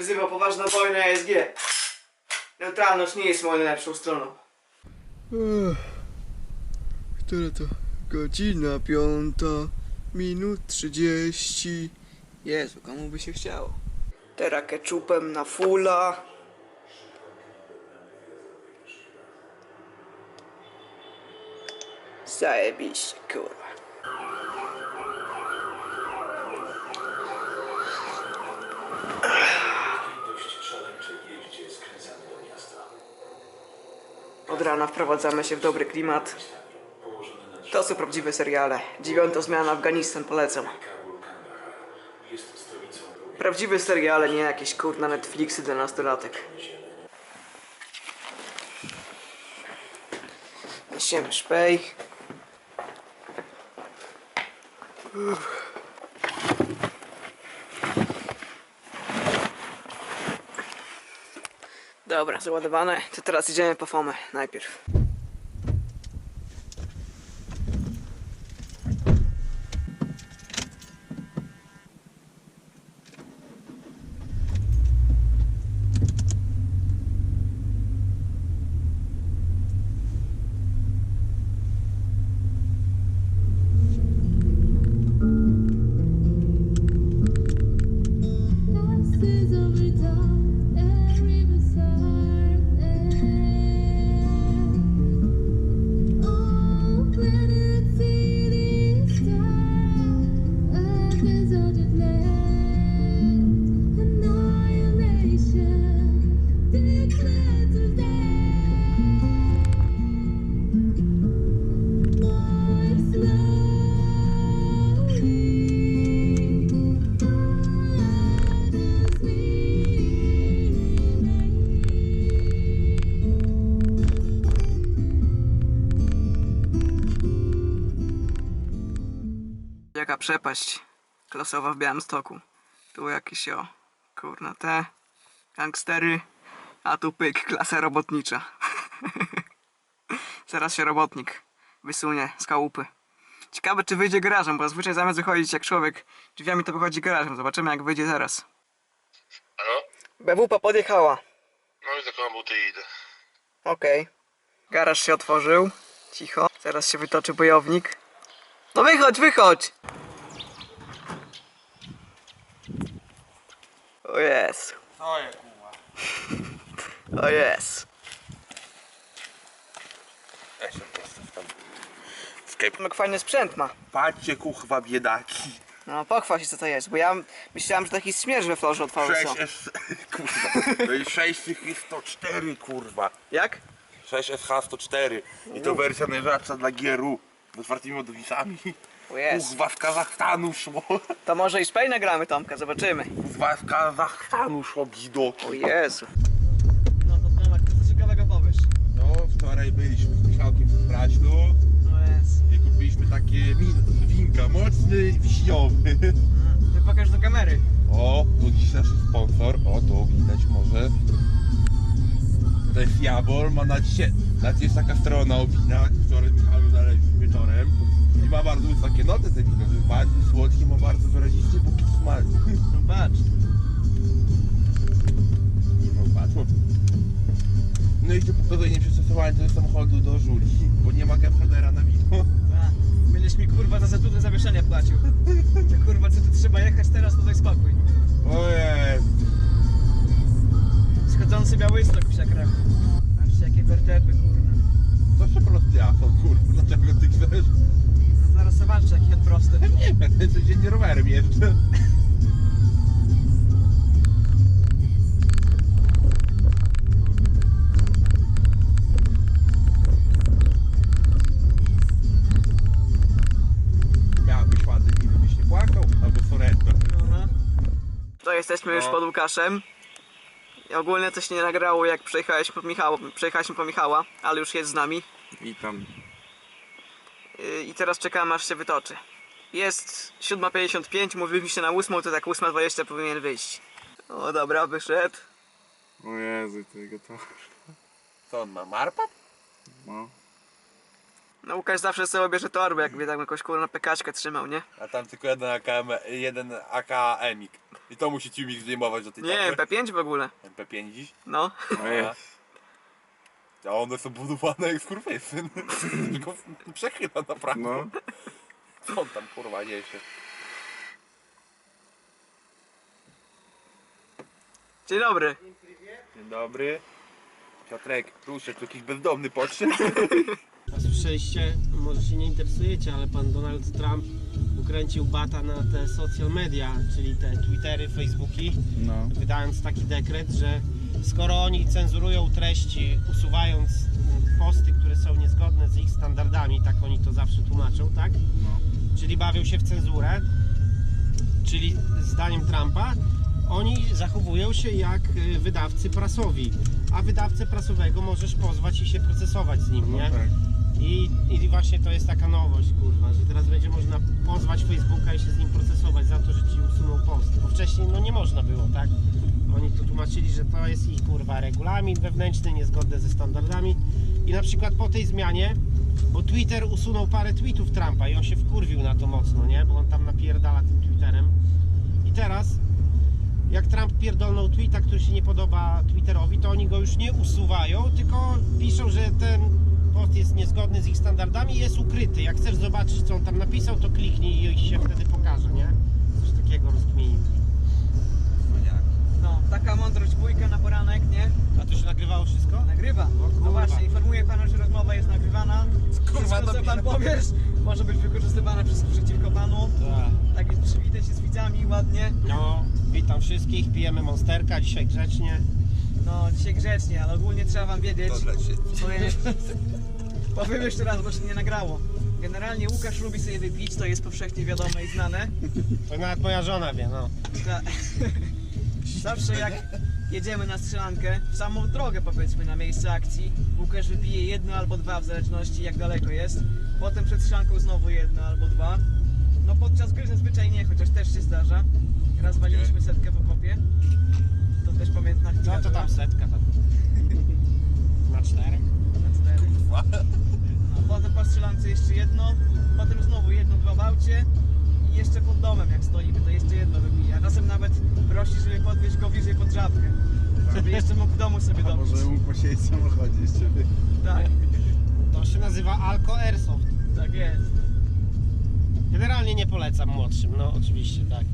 wzywa poważna wojna SG. Neutralność nie jest moją najlepszą stroną. Która to godzina piąta, minut trzydzieści. Jezu, komu by się chciało? Teraz keczupem na fulla. Zajebiście, kurwa. Od rana wprowadzamy się w dobry klimat. To są prawdziwe seriale. Dziewiąta zmiana Afganistan polecam. Prawdziwe seriale, nie jakieś kurna Netflixy dla nastolatek. Niesiemy szpej. Uff. Dobra, załadowane. To teraz idziemy po fomę najpierw. Przepaść klasowa w Białymstoku. Tu jakieś o, kurna te, gangstery, a tu pyk, klasa robotnicza. Zaraz się robotnik wysunie z chałupy. Ciekawe czy wyjdzie garażem, bo zazwyczaj zamiast wychodzić jak człowiek drzwiami to wychodzi garażem. Zobaczymy jak wyjdzie zaraz. Halo? BWP podjechała. No i taką buty idę. Okej. Garaż się otworzył. Cicho. Zaraz się wytoczy bojownik. No wychodź, wychodź! O jest. Co je kurwa? O jest. Ja się postaw tam. Jak fajny sprzęt ma. Patrzcie kurwa biedaki. No pochwal się co to jest, bo ja myślałem, że taki śmierz we florze od VSO. 6S... Kurwa. To jest 6 104 kurwa. Jak? 6SH 104. I to wersja najrzadsza dla GRU. Z otwartymi odwisami. O jest. Kurwa z Kazachstanu szło. To może i spej nagramy Tomka, zobaczymy. Kurwa z Kazachstanu szło O gidoki. Jezu. No to Tomek, to co ciekawego powiesz? No wczoraj byliśmy z Michałkiem w Praślu. O jest. I kupiliśmy takie win, winka mocny wiśniowy. Ty pokaż do kamery. O, tu dziś nasz sponsor. O, tu widać może. To jest Jabol, ma na dzisiaj. Na jest taka strona o winach. Wczoraj Michał znaleźliśmy wieczorem. Ma bardzo wysokie noty te wino. Jest bardzo słodkie, ma bardzo wyrazisty bukiet smaku. No patrz. No patrz. No i tu pokazuje przystosowanie tego samochodu do żuli, bo nie ma gapradera na wino. A, Będziesz mi kurwa za zatutę zawieszenie płacił. To kurwa co tu trzeba jechać teraz, to daj spokój. Ojej. Schodzący Białystok psia krew. Patrzcie jakie wertepy kurna. Ten codziennie rowerem jeżdżę. Miałbyś ładny byś nie płakał, albo Sorento. Aha. To jesteśmy już No. pod Łukaszem. I ogólnie coś nie nagrało jak przejechaliśmy po Michała, przejechaliśmy po Michała, ale już jest z nami. Witam. Yy, I teraz czekamy aż się wytoczy. Jest 7.55, mówiliśmy na 8, to tak 8.20 powinien wyjść. O dobra, wyszedł. O Jezu, tego to. Co on ma, marpat? No. No Łukasz zawsze sobie bierze torbę, jakby tam jakąś kurna pekaczkę trzymał, nie? A tam tylko jeden AKM, jeden AKM-ik. I to musi ci mi zdejmować do tej Nie, torby. P5 w ogóle. MP5 dziś? No. A one są budowane jak skurwysyn. Tylko przechyla naprawdę. No. Co on tam kurwa niesie? Dzień dobry. Dzień dobry. Piotrek, proszę, tu jakiś bezdomny podszedł. A słyszeliście, może się nie interesujecie, ale pan Donald Trump ukręcił bata na te social media, czyli te Twittery, Facebooki, No. wydając taki dekret, że skoro oni cenzurują treści, usuwając posty, które są niezgodne z ich standardami, tak oni to zawsze tłumaczą, tak? Czyli bawią się w cenzurę, czyli zdaniem Trumpa, oni zachowują się jak y, wydawcy prasowi, a wydawcę prasowego możesz pozwać i się procesować z nim, nie? tak. I, I właśnie to jest taka nowość, kurwa, że teraz będzie można pozwać Facebooka i się z nim procesować za to, że ci usunął post. Bo wcześniej no nie można było, tak? Oni tu tłumaczyli, że to jest ich kurwa regulamin wewnętrzny, niezgodny ze standardami. I na przykład po tej zmianie, bo Twitter usunął parę tweetów Trumpa i on się wkurwił na to mocno, nie? Bo on tam napierdala tym Twitterem. I teraz jak Trump pierdolnął tweeta, który się nie podoba Twitterowi, to oni go już nie usuwają, tylko piszą, że ten post jest niezgodny z ich standardami i jest ukryty. Jak chcesz zobaczyć, co on tam napisał, to kliknij i się wtedy pokaże, nie? Coś takiego rozkminił. Taka mądrość dwójka na poranek, nie? A to się nagrywało wszystko? Nagrywa. No właśnie, informuję pana, że rozmowa jest nagrywana. Kurwa, Wszystko, co pan powiesz, może być wykorzystywane przez, przeciwko panu. Tak. Tak więc przywitaj się z widzami ładnie. No, witam wszystkich, pijemy monsterka, dzisiaj grzecznie. No, dzisiaj grzecznie, ale ogólnie trzeba wam wiedzieć. To dla jest... Powiem jeszcze raz, bo się nie nagrało. Generalnie Łukasz lubi sobie wypić, to jest powszechnie wiadome i znane. To nawet moja żona wie, no. Ta- Zawsze jak jedziemy na strzelankę, w samą drogę powiedzmy na miejsce akcji, Łukasz wypije jedno albo dwa w zależności jak daleko jest. Potem przed strzelanką znowu jedno albo dwa. No podczas gry zazwyczaj nie, chociaż też się zdarza. Raz waliliśmy setkę w okopie. To też pamiętna chwila No to była. tam setka tam. Na czterech. Na cztery. No, potem po strzelance jeszcze jedno, potem znowu jedno, dwa w aucie i jeszcze pod domem jak stoimy, to jeszcze jedno wypije. A czasem nawet prosi, żeby podwieźć go bliżej pod żabkę, żeby jeszcze mógł w domu sobie A dopić. może mógł posiedzieć w samochodzie jeszcze. Tak, To się nazywa Alco Airsoft. tak jest. Generalnie nie polecam młodszym, no oczywiście, tak.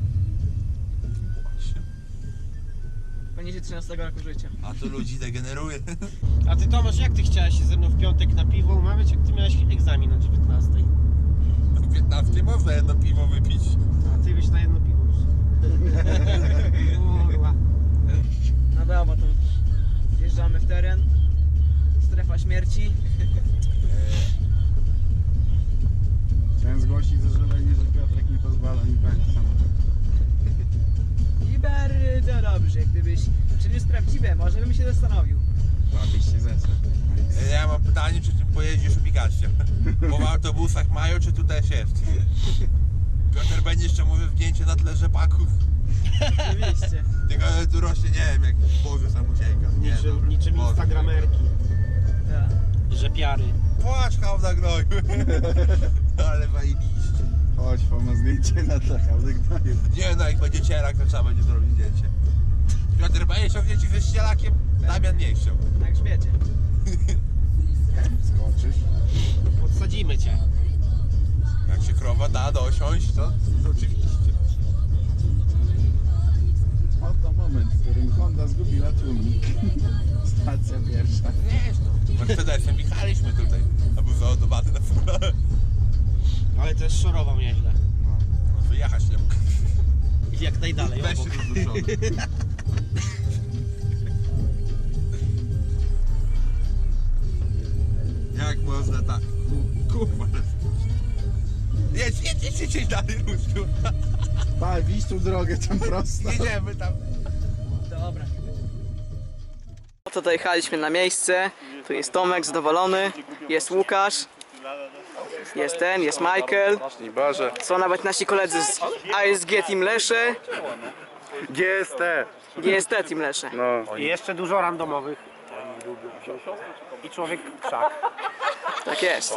Poniżej 13 roku życia. A to ludzi degeneruje. A ty Tomasz, jak ty chciałeś się ze mną w piątek na piwo umawiać, jak ty miałeś egzamin o 19? W 15 można jedno piwo wypić. A ty byś na jedno piwo już. Kurwa. No dobra, to wjeżdżamy w teren. Strefa śmierci. Chciałem zgłosić zażalenie, że Piotrek nie pozwala mi palić samochód. I bardzo dobrze, gdybyś przyniósł prawdziwe, może bym się zastanowił. Bawić się zeszedł. Ja mam pytanie, czy ty pojedziesz w Pigaście? Bo w autobusach mają, czy tu też jest? Piotr będzie jeszcze mówił zdjęcie na tle rzepaków. Oczywiście. Tylko tu rośnie, nie wiem, jak Boże samosiejka. Nie, Niczym, dobra. niczym Boże, instagramerki, Tak. rzepiary. Płacz, hałda gnoju. Ale zajebiście. Chodź, ma zdjęcie na tle hałdy gnoju. Nie no, jak będzie cierak, to trzeba będzie zrobić zdjęcie. Piotr będzie chciał zdjęcie ze ścielakiem, Damian nie chciał. Na grzbiecie. Skoczysz. Podsadzimy cię. Jak się krowa da dosiąść, to, to oczywiście. Oto moment, w którym Honda zgubiła tłumik. Stacja pierwsza. Nie, no. Mercedesem jechaliśmy tutaj, a był załadowany na furę. Ale też szorował nieźle. No, wyjechać nie mógł. I jak najdalej Weź obok. się rozruszony. Jak można tak? Kurwa, ale. Jedź, jedź, jedź, jedź, jedź dalej, Ludzku. Pal, widzisz tą drogę tam prosto. Jedziemy tam. Dobra. No to dojechaliśmy na miejsce. Tu jest Tomek zadowolony, jest Łukasz, jest ten, jest Michael. Są nawet nasi koledzy z ASG Team Lesze, GST. GST Team Lesze. No. I jeszcze dużo randomowych. I człowiek krzak. Tak jest.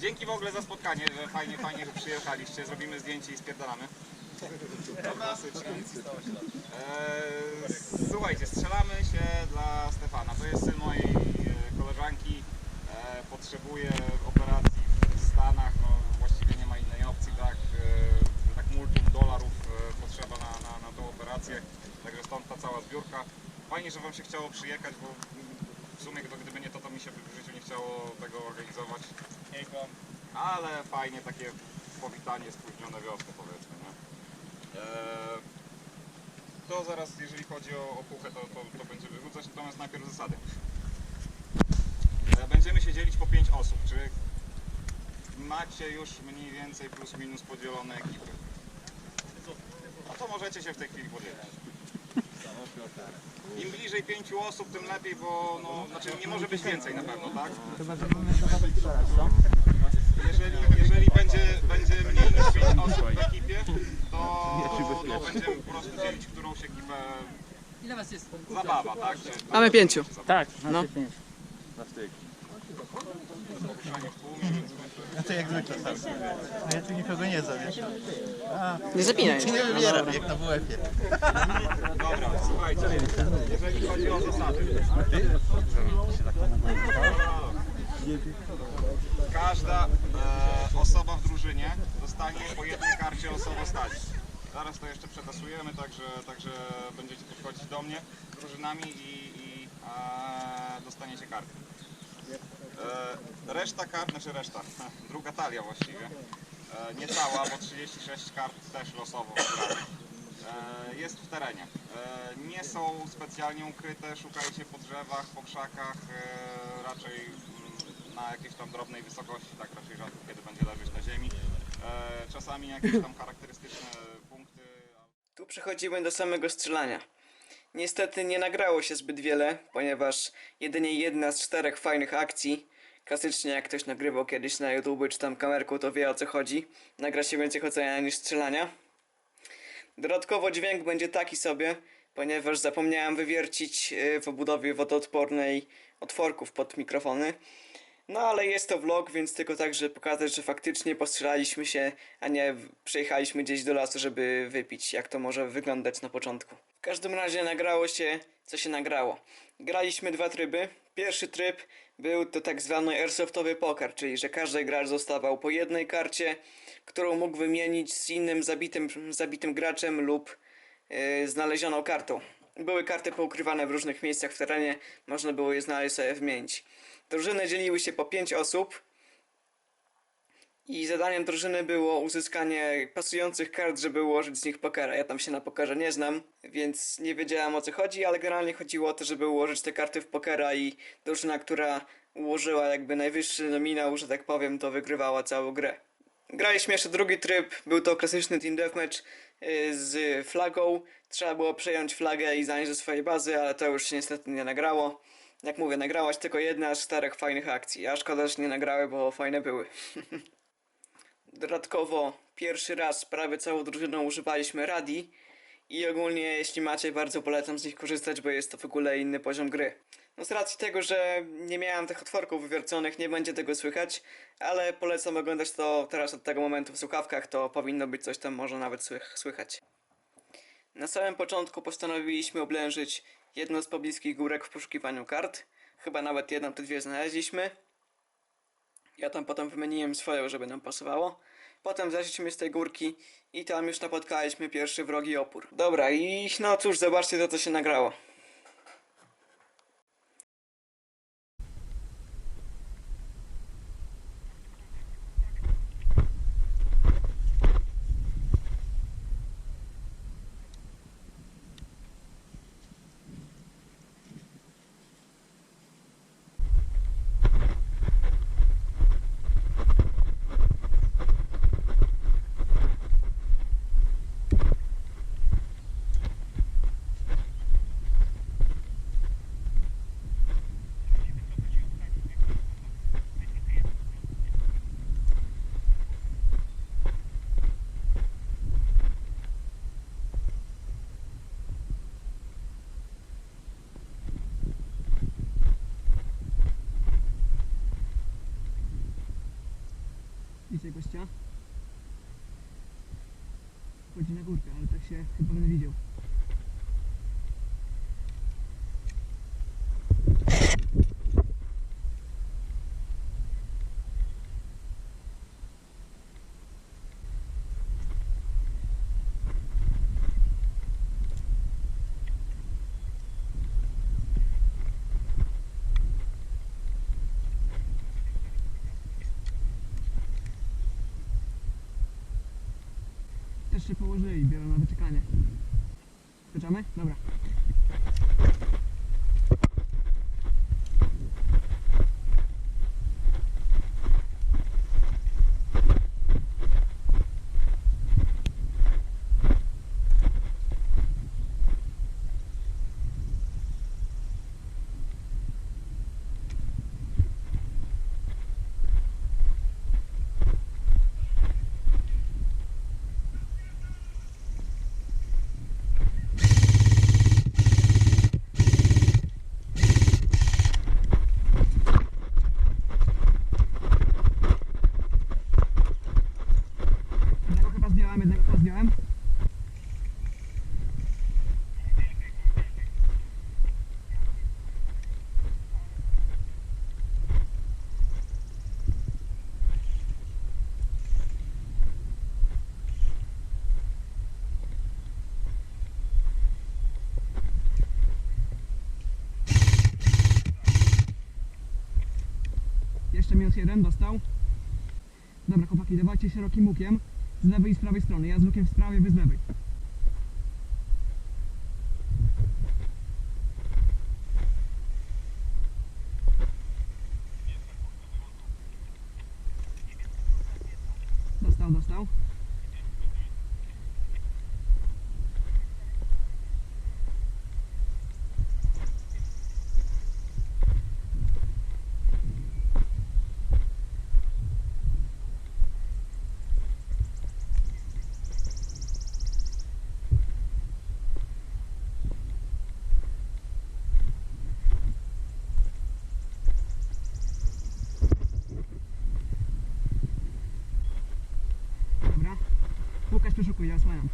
Dzięki w ogóle za spotkanie, że fajnie, fajnie, że przyjechaliście. Zrobimy zdjęcie i spierdalamy. Klasycznie. Eee, słuchajcie, strzelamy się dla Stefana. To jest syn mojej e, koleżanki. E, potrzebuje operacji w Stanach. No, właściwie nie ma innej opcji, tak? E, tak multum dolarów e, potrzeba na, na, na tą operację. Także stąd ta cała zbiórka. Fajnie, że Wam się chciało przyjechać, bo sumie to, gdyby nie to, to mi się w życiu nie chciało tego organizować. Ale fajnie takie powitanie spóźnione wiosny powiedzmy, nie? Eee, to zaraz, jeżeli chodzi o opuchę, to, to, to będziemy rzucać, natomiast najpierw zasady. Eee, będziemy się dzielić po 5 osób. Czy macie już mniej więcej plus minus podzielone ekipy? No to możecie się w tej chwili podzielić. Im bliżej pięciu osób, tym lepiej, bo no, znaczy nie może być więcej na pewno, tak? Jeżeli, jeżeli będzie, będzie mniej niż 5 osób w ekipie, to no, będziemy po prostu dzielić którąś ekipę. Ile was jest? Zabawa, tak? Czy- Mamy pięciu. Tak, No. No to jak zwykle sam. Ja tu nikogo nie zawieszam. Nie zapinaj. Nie wybieram, jak na WF-ie. Dobra, chodzi o zasady. Każda e, osoba w drużynie dostanie po jednej karcie osobostaci. Zaraz to jeszcze przetasujemy, także, także będziecie podchodzić do mnie drużynami i, i e, dostaniecie karty. E, reszta kart, znaczy reszta, druga talia właściwie, e, nie cała, bo 36 kart też losowo. E, jest w terenie. E, nie są specjalnie ukryte, szukajcie po drzewach, po krzakach, e, raczej mm, na jakiejś tam drobnej wysokości, tak raczej rzadko kiedy będzie leżeć na ziemi. Czasami jakieś tam charakterystyczne punkty. Tu przechodzimy do samego strzelania. Niestety nie nagrało się zbyt wiele, ponieważ jedynie jedna z czterech fajnych akcji, klasycznie jak ktoś nagrywał kiedyś na YouTube czy tam kamerką, to wie o co chodzi, nagra się więcej chodzenia niż strzelania. Dodatkowo dźwięk będzie taki sobie, ponieważ zapomniałem wywiercić y, w obudowie wodoodpornej otworków pod mikrofony. No ale jest to vlog, więc tylko tak, żeby pokazać, że faktycznie postrzelaliśmy się, a nie przyjechaliśmy gdzieś do lasu, żeby wypić, jak to może wyglądać na początku. W każdym razie nagrało się, co się nagrało. Graliśmy dwa tryby. Pierwszy tryb był to tak zwany airsoftowy poker, czyli że każdy gracz dostawał po jednej karcie, którą mógł wymienić z innym zabitym, zabitym graczem lub yy, znalezioną kartą. Były karty poukrywane w różnych miejscach w terenie, można było je znaleźć sobie wymienić. Drużyny dzieliły się po 5 osób i zadaniem drużyny było uzyskanie pasujących kart, żeby ułożyć z nich pokera. Ja tam się na pokerze nie znam, więc nie wiedziałem o co chodzi, ale generalnie chodziło o to, żeby ułożyć te karty w pokera i drużyna, która ułożyła jakby najwyższy nominał, że tak powiem, to wygrywała całą grę. Graliśmy jeszcze drugi tryb, był to klasyczny team deathmatch yy, z flagą. Trzeba było przejąć flagę i zanieść do swojej bazy, ale to już się niestety nie nagrało. Jak mówię, nagrałaś tylko jedna z czterech fajnych akcji, a szkoda, że nie nagrały, bo fajne były. Dodatkowo pierwszy raz prawie całą drużyną używaliśmy radi i ogólnie jeśli macie, bardzo polecam z nich korzystać, bo jest to w ogóle inny poziom gry. No z racji tego, że nie miałem tych otworków wywierconych, nie będzie tego słychać, ale polecam oglądać to teraz od tego momentu w słuchawkach, to powinno być coś tam może nawet słych- słychać. Na samym początku postanowiliśmy oblężyć jedną z pobliskich górek w poszukiwaniu kart. Chyba nawet jedną czy dwie znaleźliśmy. Ja tam potem wymieniłem swoją, żeby nam pasowało. Potem zeszliśmy z tej górki i tam już napotkaliśmy pierwszy wrogi opór. Dobra i no cóż, zobaczcie to co się nagrało. Zdjęcie gościa. Chodzi na górkę, ale tak się chyba będę widział. Się położyli, biorą na wyczekanie. Skoczamy? Dobra. Jednego chyba zdjąłem, jednego chyba zdjąłem. Jeszcze minus jeden dostał. Dobra chłopaki, dawajcie szerokim łukiem z lewej i z prawej strony. Ja z lukiem z prawej, wy z lewej. Dostał, dostał. Dobra. Łukasz przeszukuj, ja osłaniam.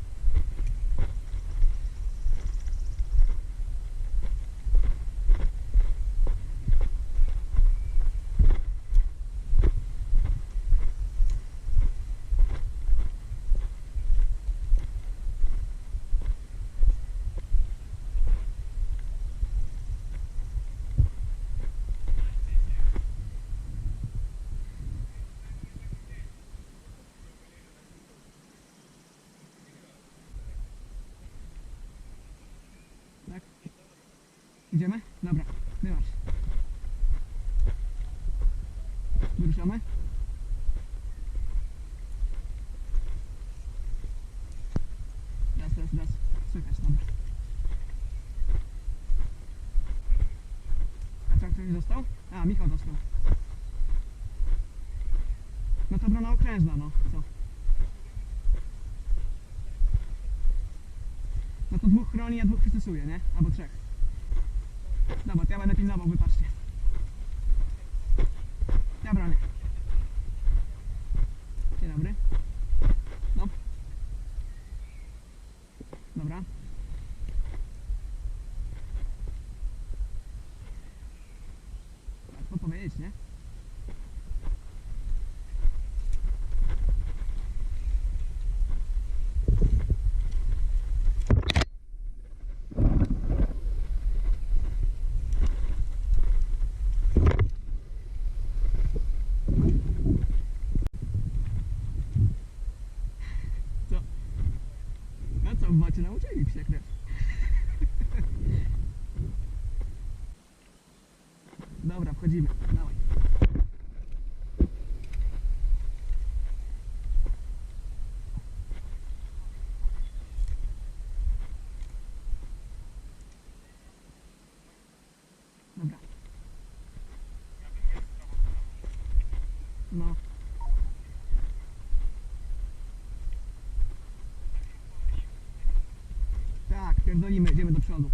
Tak? Idziemy? Dobra, wyłącz. Wyruszamy? Raz, raz, raz. Słychać, dobra. A co, ktoś został? A, Michał został. No to brona okrężna, no. Co? No to dwóch chroni, a dwóch przystosuje, nie? Albo trzech. Dobra, to ja będę pilnował, wypatrzcie. Ja bronię. Dzień dobry. No. Dobra. Łatwo powiedzieć, nie? Co? No co, macie nauczyli się krew. Dobra, wchodzimy. Dawaj. Dobra. No. Tak, pierdolimy, idziemy do przodu.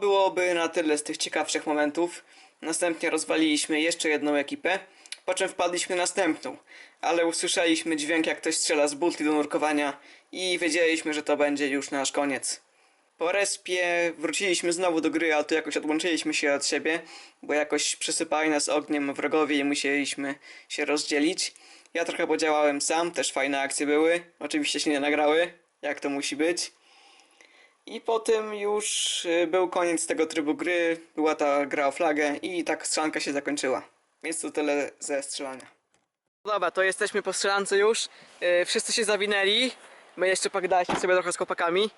Byłoby na tyle z tych ciekawszych momentów. Następnie rozwaliliśmy jeszcze jedną ekipę, po czym wpadliśmy na następną, ale usłyszeliśmy dźwięk jak ktoś strzela z butli do nurkowania i wiedzieliśmy, że to będzie już nasz koniec. Po respie wróciliśmy znowu do gry, ale tu jakoś odłączyliśmy się od siebie, bo jakoś przysypali nas ogniem wrogowie i musieliśmy się rozdzielić. Ja trochę podziałałem sam, też fajne akcje były, oczywiście się nie nagrały, jak to musi być. I potem już y, był koniec tego trybu gry, była ta gra o flagę i tak strzelanka się zakończyła. Więc to tyle ze strzelania. Dobra, to jesteśmy po strzelance już. Yy, wszyscy się zawinęli. My jeszcze pogadaliśmy sobie trochę z chłopakami.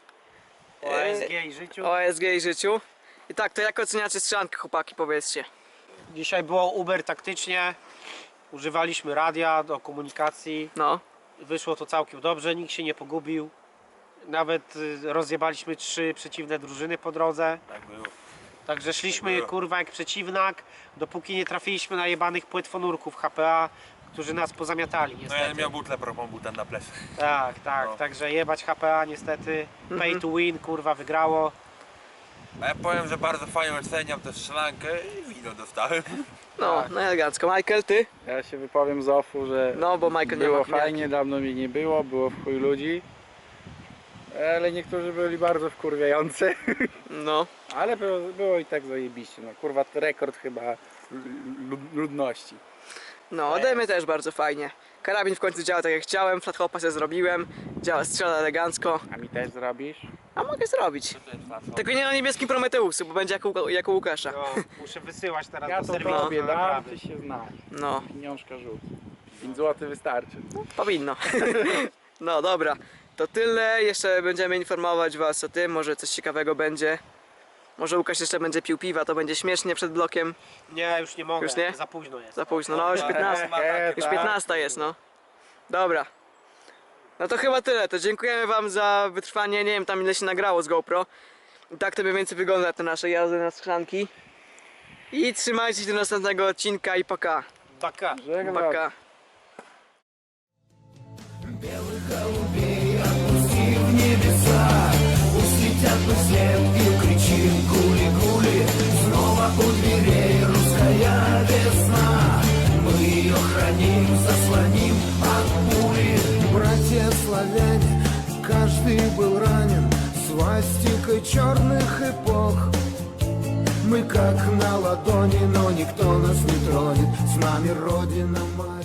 O ASG i życiu. O i życiu. I tak, to jak oceniacie strzelankę chłopaki, powiedzcie. Dzisiaj było Uber taktycznie. Używaliśmy radia do komunikacji. No. Wyszło to całkiem dobrze, nikt się nie pogubił. Nawet y, rozjebaliśmy trzy przeciwne drużyny po drodze. Tak było. Także szliśmy kurwa jak przeciwnak, dopóki nie trafiliśmy na jebanych płetwonurków HPA, którzy nas pozamiatali No niestety. ja miał butlę propą buta na plecy. Tak, tak, No. także jebać HPA niestety. Pay Mhm. to win, kurwa wygrało. A ja powiem, że bardzo fajnie oceniam tę strzelankę i wino dostałem. No, no elegancko. Michael, ty? Ja się wypowiem z offu, że No, bo Michael nie było ma fajnie, dawno mi nie było, było w chuj ludzi. Ale niektórzy byli bardzo wkurwiający. No. Ale było, było i tak zajebiście. No kurwa, to rekord chyba lu- ludności. No, mnie też bardzo fajnie. Karabin w końcu działa tak jak chciałem, flathopa sobie zrobiłem, działa, strzela elegancko, A mi też zrobisz? a mogę zrobić. Tylko nie na niebieskim Prometeusu, bo będzie jak u, jak u Łukasza. No, muszę wysyłać teraz Ja do to serwisu. tobie na dam, naprawy. ty się znasz. No, Pieniążka rzut. 5 zł wystarczy. powinno. No dobra, to tyle. Jeszcze będziemy informować was o tym, może coś ciekawego będzie. Może Łukasz jeszcze będzie pił piwa, to będzie śmiesznie przed blokiem. Nie, już nie mogę. Już nie? Za późno jest. Za późno, no już 15. Eee, już tak. 15 jest, no. Dobra. No to chyba tyle. To dziękujemy wam za wytrwanie. Nie wiem tam ile się nagrało z GoPro. Tak to mniej więcej wygląda te nasze jazdy na skrzanki. I trzymajcie się do następnego odcinka i paka. Paka. Żegnam. Paka. Biały a w niebiesa, po ziemi. Был ранен Свастикой черных эпох. Мы как на ладони, но никто нас не тронет. С нами Родина, мать